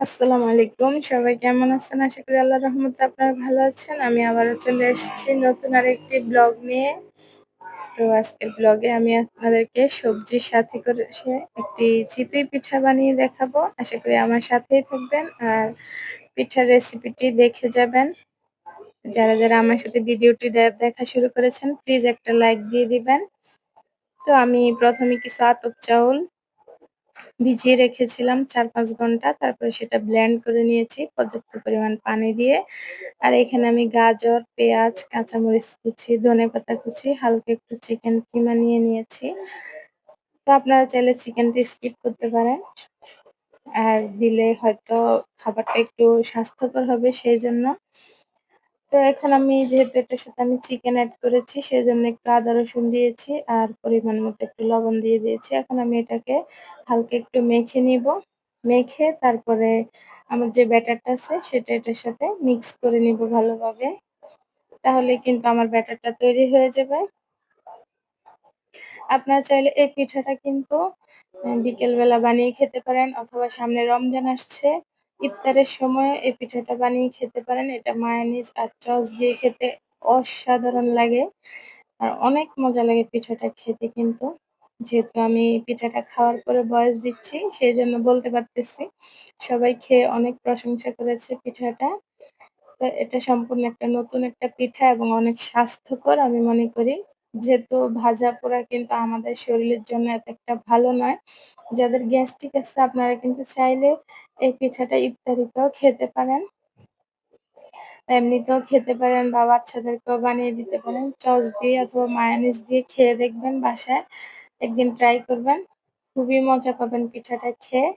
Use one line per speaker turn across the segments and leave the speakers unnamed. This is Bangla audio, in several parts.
আসসালামু আলাইকুম। সবাই কেমন আছেন? আশা করি আল্লাহ রহমতে আপনারা ভালো আছেন। আমি আবারও চলে এসেছি নতুন আরেকটি ব্লগ নিয়ে। তো আজকের ব্লগে আমি আপনাদেরকে সবজির সাথে করে একটি চিতই পিঠা বানিয়ে দেখাবো। আশা করি আমার সাথেই থাকবেন আর পিঠার রেসিপিটি দেখে যাবেন। যারা যারা আমার সাথে ভিডিওটি দেখা শুরু করেছেন প্লিজ একটা লাইক দিয়ে দিবেন। তো আমি প্রথমে কিছু আতপ চাউল ভিজিয়ে রেখেছিলাম চার পাঁচ ঘণ্টা। তারপরে সেটা ব্লেন্ড করে নিয়েছি, পর্যাপ্ত পরিমাণ পানি দিয়ে। আর এখানে আমি গাজর, পেঁয়াজ, কাঁচামরিচ কুচি, ধনে পাতা কুচি, হালকা একটু চিকেন কিমা নিয়ে নিয়েছি। তো আপনারা চাইলে চিকেনটি স্কিপ করতে পারেন। আর দিলে হয়তো খাবারটা একটু স্বাস্থ্যকর হবে, সেই জন্য। তো এখন আমি যেহেতু এটার সাথে আমি চিকেন অ্যাড করেছি সেই জন্য একটু আদা রসুন দিয়েছি আর পরিমাণ মতো একটু লবণ দিয়ে দিয়েছি। এখন আমি এটাকে হালকা একটু মেখে নিব। মেখে তারপরে আমার যে ব্যাটারটা আছে, সেটা এটার সাথে মিক্স করে নিব ভালোভাবে। তাহলে কিন্তু আমার ব্যাটারটা তৈরি হয়ে যাবে। আপনারা চাইলে এই পিঠাটা কিন্তু বিকেলবেলা বানিয়ে খেতে পারেন অথবা সামনে রমজান আসছে। ইফতারের সময় এই পিঠাটা বানিয়ে খেতে পারেন। এটা মায়োনিজ আর চস দিয়ে খেতে অসাধারণ লাগে। আর অনেক মজা লাগে পিঠাটা খেতে কিন্তু। যেহেতু আমি পিঠাটা খাওয়ার পরে বয়স দিচ্ছি, সেই জন্য বলতে পারতেছি। সবাই খেয়ে অনেক প্রশংসা করেছে পিঠাটা। তো এটা সম্পূর্ণ একটা নতুন একটা পিঠা এবং অনেক স্বাস্থ্যকর আমি মনে করি। যেহেতু ভাজা পোড়া কিন্তু আমাদের শরীরের জন্য এত একটা ভালো নয়। যাদের গ্যাস্ট্রিক আছে, আপনারা কিন্তু চাইলে এই পিঠাটা ইফতারিতেও খেতে পারেন। এমনিতেও খেতে পারেন বা বাচ্চাদেরকেও বানিয়ে দিতে পারেন। চস দিয়ে অথবা মায়োনিজ দিয়ে খেয়ে দেখবেন বাসায়। একদিন ট্রাই করবেন। খুবই মজা পাবেন পিঠাটা খেয়ে।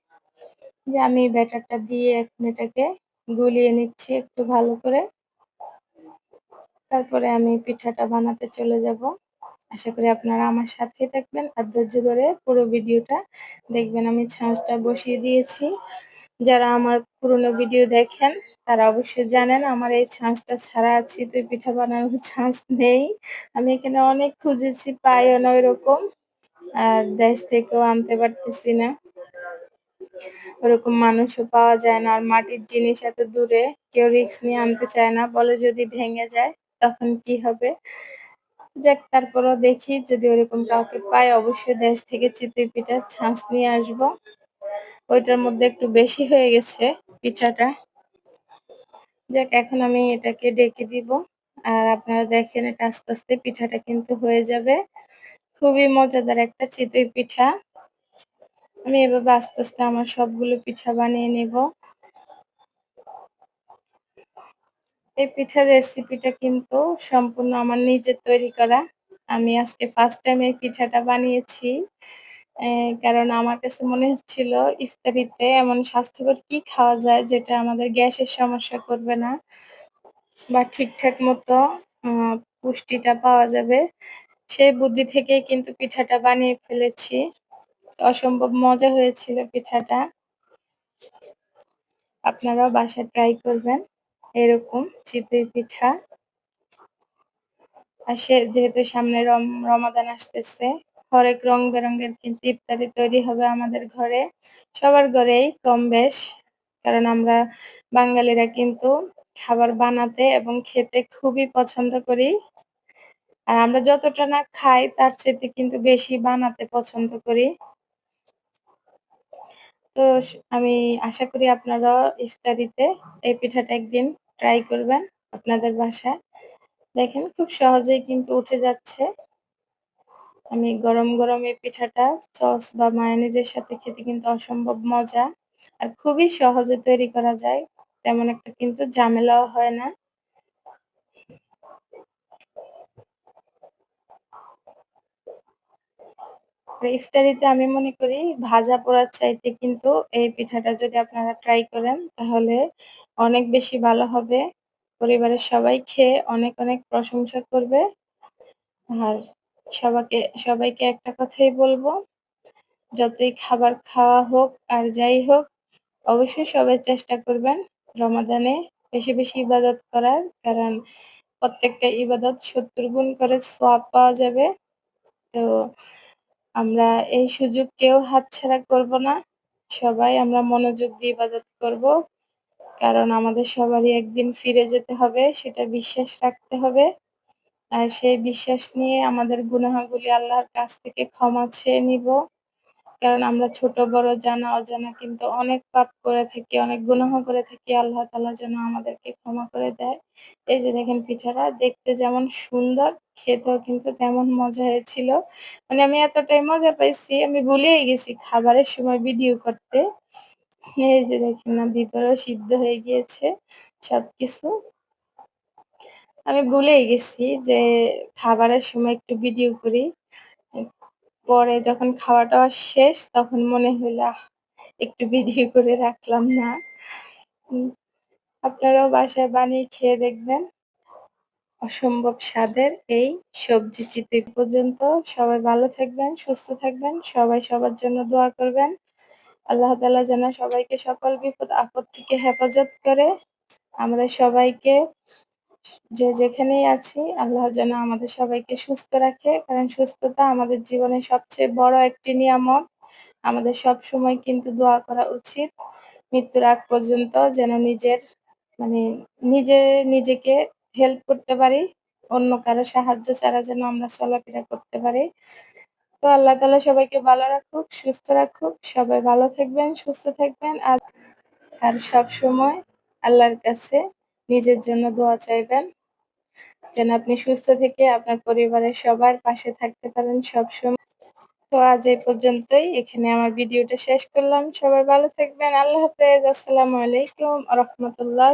যে আমি ব্যাটারটা দিয়ে এখন এটাকে গুলিয়ে নিচ্ছি একটু ভালো করে। তারপরে আমি পিঠাটা বানাতে চলে যাব। আশা করি আপনারা আমার সাথেই থাকবেন। আর ধৈর্য ধরে পুরো ভিডিওটা দেখবেন। আমি ছাঁচটা বসিয়ে দিয়েছি। যারা আমার পুরনো ভিডিও দেখেন, তারা অবশ্যই জানেন আমার এই ছাঁচটা ছাড়া চিতই পিঠা বানানোর ছাঁচ নেই। আমি এখানে অনেক খুঁজেছি, পাইও না ওইরকম। আর দেশ থেকেও আনতে পারতেছি না। ওরকম মানুষও পাওয়া যায় না। আর মাটির জিনিস এত দূরে, কেউ রিক্স নিয়ে আনতে চায় না। বলে যদি ভেঙে যায় তখন কি হবে? যাক, তারপরও দেখি যদি ওরকম কাউকে পাই, অবশ্যই দেশ থেকে চিতই পিঠার ছাঁচ নিয়ে আসব। ওইটার মধ্যে একটু বেশি হয়ে গেছে পিঠাটা। যাক, এখন আমি এটাকে ডেকে দিব। আর আপনারা দেখেন, এটা আস্তে আস্তে পিঠাটা কিন্তু হয়ে যাবে। খুবই মজাদার একটা চিতই পিঠা। আমি এভাবে আস্তে আস্তে আমার সবগুলো পিঠা বানিয়ে নেব। এই পিঠার রেসিপিটা কিন্তু সম্পূর্ণ আমার নিজের তৈরি করা। আমি আজকে ফার্স্ট টাইম এই পিঠাটা বানিয়েছি। কারণ আমার কাছে মনে হচ্ছিল ইফতারিতে এমন স্বাস্থ্যকর কি খাওয়া যায় যেটা আমাদের গ্যাসের সমস্যা করবে না বা ঠিকঠাক মতো পুষ্টিটা পাওয়া যাবে। সেই বুদ্ধি থেকেই কিন্তু পিঠাটা বানিয়ে ফেলেছি। অসম্ভব মজা হয়েছিল পিঠাটা। আপনারাও বাসায় ট্রাই করবেন। এরকম চিতই পিঠা। আর সে যেহেতু সামনে রম, রমাদান আসতেছে, হরেক রং বেরঙের কিন্তু ইফতারি তৈরি হবে আমাদের ঘরে। সবার ঘরেই কম বেশ, কারণ আমরা বাঙালিরা কিন্তু খাবার বানাতে এবং খেতে খুবই পছন্দ করি। আর আমরা যতটা না খাই, তার চেয়ে কিন্তু বেশি বানাতে পছন্দ করি। তো আমি আশা করি আপনারা ইফতারিতে এই পিঠাটা একদিন ট্রাই করবেন আপনাদের বাসায়। দেখেন খুব সহজেই কিন্তু উঠে যাচ্ছে। আমি গরম গরম এই পিঠাটা সস বা মায়োনিজের সাথে খেতে কিন্তু অসম্ভব মজা। আর খুবই সহজে তৈরি করা যায়, তেমন একটা কিন্তু ঝামেলাও হয় না। ইফতারিতে আমি মনে করি ভাজা পোড়ার চাইতে কিন্তু এই পিঠাটা যদি আপনারা ট্রাই করেন, তাহলে অনেক বেশি ভালো হবে। পরিবারের সবাই খেয়ে অনেক অনেক প্রশংসা করবে। আর সবাইকে সবাইকে একটা কথাই বলব, যতই খাবার খাওয়া হোক আর যাই হোক, অবশ্যই সবাই চেষ্টা করবেন রমাদানে বেশি বেশি ইবাদত করার, কারণ প্রত্যেকটা ইবাদত সত্তর গুণ করে সোয়াব পাওয়া যাবে। তো আমরা এই সুযোগ কেউ হাতছাড়া করব না। সবাই আমরা মনোযোগ দিয়ে ইবাদত করব। কারণ আমাদের সবারই একদিন ফিরে যেতে হবে, সেটা বিশ্বাস রাখতে হবে। আর সেই বিশ্বাস নিয়ে আমাদের গুনাহগুলি আল্লাহর কাছ থেকে ক্ষমা চেয়ে নিব। কারণ আমরা ছোট, বড়, জানা, অজানা কিন্তু অনেক পাপ করে থাকি, অনেক গুনাহ করে থাকি। আল্লাহ তাআলা যেন আমাদেরকে ক্ষমা করে দেয়। এই যে দেখেন পিঠাটা দেখতে যেমন সুন্দর, খেতেও কিন্তু তেমন মজা হয়েছিল। মানে আমি এতটাই মজা পাইছি, আমি ভুলেই গেছি খাবারের সময় ভিডিও করতে। এই যে দেখেন না, ভিতরেও সিদ্ধ হয়ে গিয়েছে সবকিছু। আমি ভুলেই গেছি যে খাবারের সময় একটু ভিডিও করি। পরে যখন খাওয়া দাওয়া শেষ, তখন মনে হইল, আহ, একটু ভিডিও করে রাখলাম না। আপনারাও বাসায় বানিয়ে খেয়ে দেখবেন। অসম্ভব স্বাদের এই সবজি চিতই পর্যন্ত। সবাই ভালো থাকবেন, সুস্থ থাকবেন, সবাই সবার জন্য দোয়া করবেন। আল্লাহ তাআলা যেন সবাইকে সকল বিপদ আপদ থেকে হেফাজত করে। আমাদের সবাইকে যে যেখানেই আছি, আল্লাহ যেন আমাদের সবাইকে সুস্থ রাখে। কারণ সুস্থতা আমাদের জীবনে সবচেয়ে বড় একটি নিয়ামত। আমাদের সব সময় কিন্তু দোয়া করা উচিত। মৃত্যুর আগ পর্যন্ত যেন নিজের মানে নিজে নিজেকে হেল্প করতে পারি। অন্য কারও সাহায্য ছাড়া যেন আমরা চলাফেরা করতে পারি। তো আল্লাহ তাআলা সবাইকে ভালো রাখুক, সুস্থ রাখুক। সবাই ভালো থাকবেন, সুস্থ থাকবেন। আর আর সব সময় আল্লাহর কাছে নিজের জন্য দোয়া চাইবেন। যেন আপনি সুস্থ থেকে আপনার পরিবারের সবার পাশে থাকতে পারেন সবসময়। তো আজ এই পর্যন্তই। এখানে আমার ভিডিওটা শেষ করলাম। সবাই ভালো থাকবেন। আল্লাহ হাফেজ। আসসালামু আলাইকুম রহমতুল্লাহ